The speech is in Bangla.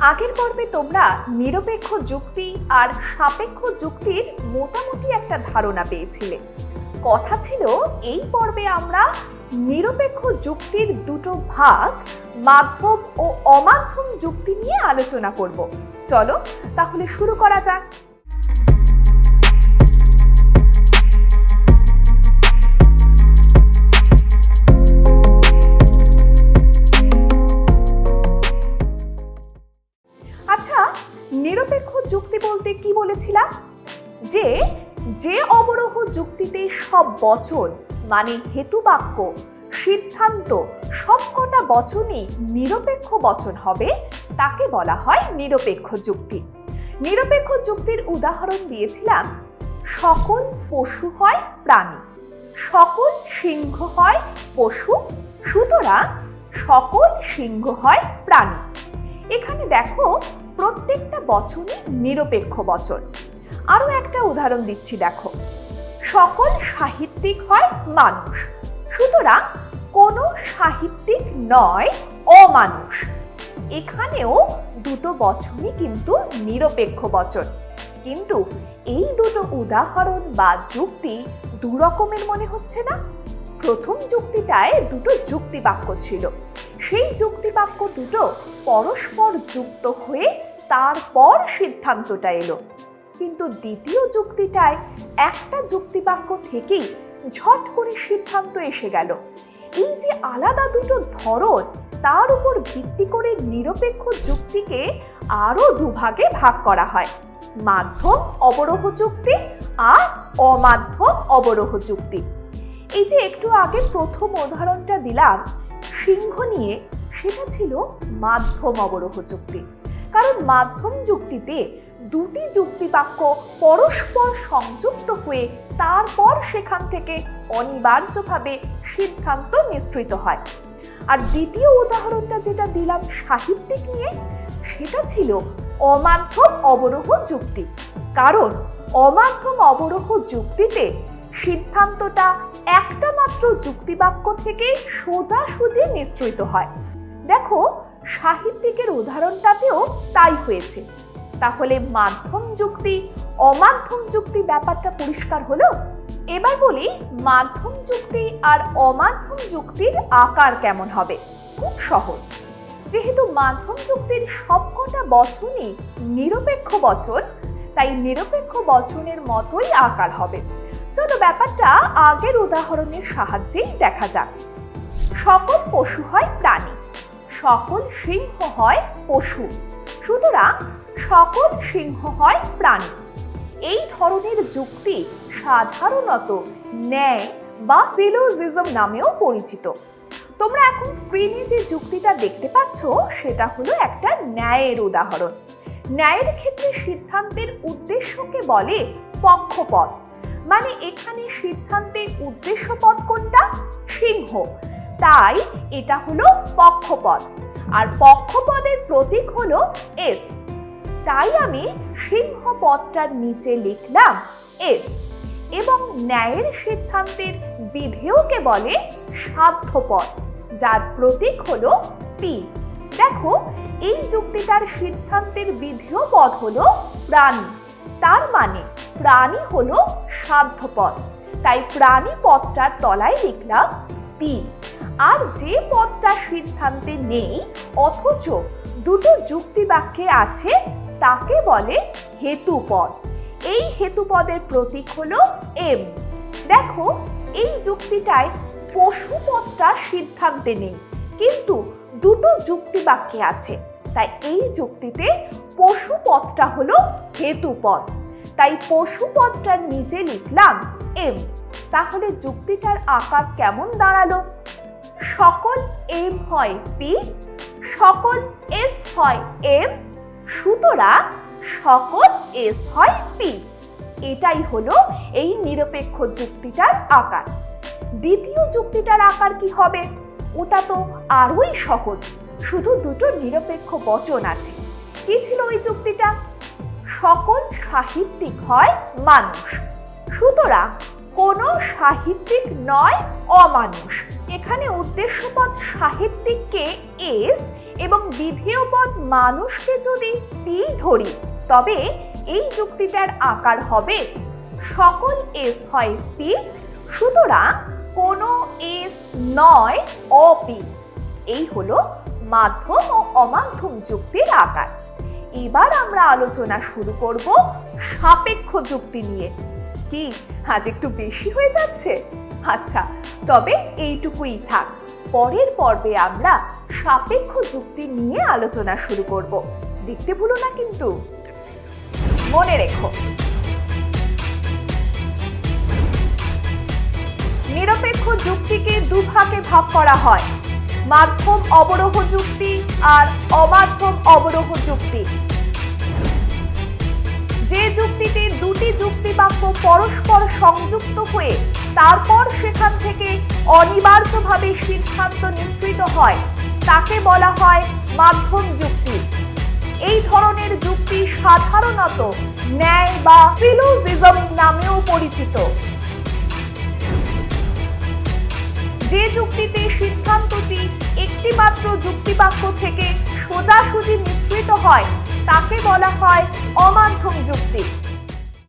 আগের পর্বে তোমরা নিরপেক্ষ যুক্তি আর সাপেক্ষ যুক্তির মোটামুটি একটা ধারণা পেয়েছিলে। কথা ছিল, এই পর্বে আমরা নিরপেক্ষ যুক্তির দুটো ভাগ, মাধ্যম ও অমাধ্যম যুক্তি নিয়ে আলোচনা করব। চলো তাহলে শুরু করা যাক। নিরপেক্ষ যুক্তি বলতে কি বলেছিলাম? যে যে অবরোহ যুক্তিতে সব বচন মানে হেতুবাক্য, সিদ্ধান্ত, সবকটা বচনই নিরপেক্ষ বচন হবে, তাকে বলা হয় নিরপেক্ষ যুক্তি। নিরপেক্ষ যুক্তির উদাহরণ দিয়েছিলাম, সকল পশু হয় প্রাণী, সকল সিংহ হয় পশু, সুতরাং সকল সিংহ হয় প্রাণী। এখানে দেখো প্রত্যেকটা বচনই নিরপেক্ষ বচন। আরও একটা উদাহরণ দিচ্ছি, দেখো। সকল সাহিত্যিক হয় মানুষ, সুতরাং কোনো সাহিত্যিক নয় অমানুষ। এখানেও দুটো বচনই কিন্তু নিরপেক্ষ বচন। কিন্তু এই দুটো উদাহরণ বা যুক্তি দু রকমের মনে হচ্ছে না? প্রথম যুক্তিটায় দুটো যুক্তি বাক্য ছিল। সেই যুক্তি বাক্য দুটো পরস্পর যুক্ত হয়ে তারপর সিদ্ধান্তটা এলো। কিন্তু দ্বিতীয় যুক্তিটায় একটা যুক্তিবাক্য থেকেই ঝট করে সিদ্ধান্ত এসে গেল। এই যে আলাদা দুটো ধরন, তার উপর ভিত্তি করে নিরপেক্ষ যুক্তিকে আরও দুভাগে ভাগ করা হয়। মাধ্যম অবরোহ যুক্তি আর অমাধ্যম অবরোহ যুক্তি। এই যে একটু আগে প্রথম উদাহরণটা দিলাম, সিংহ নিয়ে সেটা ছিল মাধ্যম অবরোহ যুক্তি কারণ মাধ্যম যুক্তিতে দুটি যুক্তিবাক্য পরস্পর সংযুক্ত হয়ে তারপর সেখান থেকে অনিবার্যভাবে সিদ্ধান্ত নিঃসৃত হয়। আর দ্বিতীয় উদাহরণটা যেটা দিলাম সাহিত্যিক নিয়ে, সেটা ছিল অমাধ্যম অবরোহ যুক্তি। কারণ অমাধ্যম অবরোহ যুক্তিতে সিদ্ধান্তটা একটা মাত্র যুক্তিবাক্য থেকে সোজাসুজি নিঃসৃত হয়। দেখো, সাহিত্যিকের উদাহরণটাতেও তাই হয়েছে। তাহলে মাধ্যম যুক্তি, অমাধ্যম যুক্তি ব্যাপারটা পরিষ্কার হলো? এবার বলি, মাধ্যম যুক্তি আর অমাধ্যম যুক্তির আকার কেমন হবে? খুব সহজ। যেহেতু মাধ্যম যুক্তির সবকটা বচনই নিরপেক্ষ বচন, তাই নিরপেক্ষ বচনের মতোই আকার হবে। চলো ব্যাপারটা আগের উদাহরণের সাহায্যেই দেখা যাক। সকল পশু হয় প্রাণী, সকল সিংহ হয় পশু। সুতরাং সকল সিংহ হয় প্রাণী। এই ধরনের যুক্তি সাধারণত ন্যায় বা সিলোজিজম নামেও পরিচিত। তোমরা এখন স্ক্রিনে যে যুক্তিটা দেখতে পাচ্ছ, সেটা হলো একটা ন্যায়ের উদাহরণ। ন্যায়ের ক্ষেত্রে সিদ্ধান্তের উদ্দেশ্যকে বলে পক্ষপথ। মানে এখানে সিদ্ধান্তের উদ্দেশ্যপদ কোনটা? সিংহ। তাই এটা হলো পক্ষপদ আর পক্ষপদের প্রতীক হলো এস। তাই আমি সিংহ পদটার নিচে লিখলাম এস। এবং ন্যায়ের সিদ্ধান্তের বিধেয়কে বলে? সাধ্যপদ যার প্রতীক হলো পি। দেখো, এই যুক্তিটার সিদ্ধান্তের বিধেয় পদ হলো প্রাণী। তার মানে প্রাণী হলো সাধ্যপদ তাই প্রাণী পদটার তলায় লিখলাম পি আর যে পদটা সিদ্ধান্তে নেই, অথচ দুটো যুক্তি বাক্যে আছে, তাকে বলে হেতুপদ এই হেতুপদের প্রতীক হলো এম। দেখো, এই যুক্তিটায় পশু পদটা সিদ্ধান্তে নেই, কিন্তু দুটো যুক্তি বাক্যে আছে। তাই এই যুক্তিতে পশু পদটা হলো হেতুপদ। তাই পশু পদটার নিচে লিখলাম এম। তাহলে যুক্তিটার আকার কেমন দাঁড়াল? সকল এম হয় পি সকল এস হয় এম সুতরাং সকল এস হয় পি এটাই হলো এই নিরপেক্ষ যুক্তিটার আকার। দ্বিতীয় যুক্তিটার আকার কি হবে? ওটা তো আরোই সহজ। শুধু দুটো নিরপেক্ষ বচন আছে। কি ছিল ওই যুক্তিটা সকল সাহিত্যিক হয় মানুষ। সুতরাং কোনো সাহিত্যিক নয় অমানুষ। এখানে উদ্দেশ্যপদ সাহিত্যিককে এস এবং বিধেয় পদ মানুষকে যদি পি ধরি, তবে এই যুক্তিটার আকার হবে সকল এস হয় পি। সুতরাং কোনো এস নয় অপি এই হলো মাধ্যম ও অমাধ্যম যুক্তির আকার। এবার আমরা আলোচনা শুরু করব সাপেক্ষ যুক্তি নিয়ে। কি, আজ একটু বেশি হয়ে যাচ্ছে? আচ্ছা তবে এইটুকুই থাক। পরের পর্বে আমরা সাপেক্ষ যুক্তি নিয়ে আলোচনা শুরু করব। দেখতে ভুলো না কিন্তু। মনে রেখো। নিরপেক্ষ যুক্তিকে দুভাগে ভাগ করা হয়। মাধ্যম অবরোহ যুক্তি আর অমাধ্যম অবরোহ যুক্তি যে যুক্তিতে দুটি যুক্তি বাক্য পরস্পর সংযুক্ত হয়ে তারপর সেখান থেকে অনিবার্যভাবে সিদ্ধান্ত নিঃসৃত হয়, তাকে বলা হয় মাধ্যম যুক্তি এই ধরনের যুক্তি সাধারণত ন্যায় বা ফিলোজিজম নামেও পরিচিত। যে যুক্তিতে সিদ্ধান্তটি একটিমাত্র যুক্তিবাক্য থেকে সোজাসুজি মিশ্রিত হয় তাকে বলা হয় অমাধ্যম যুক্তি।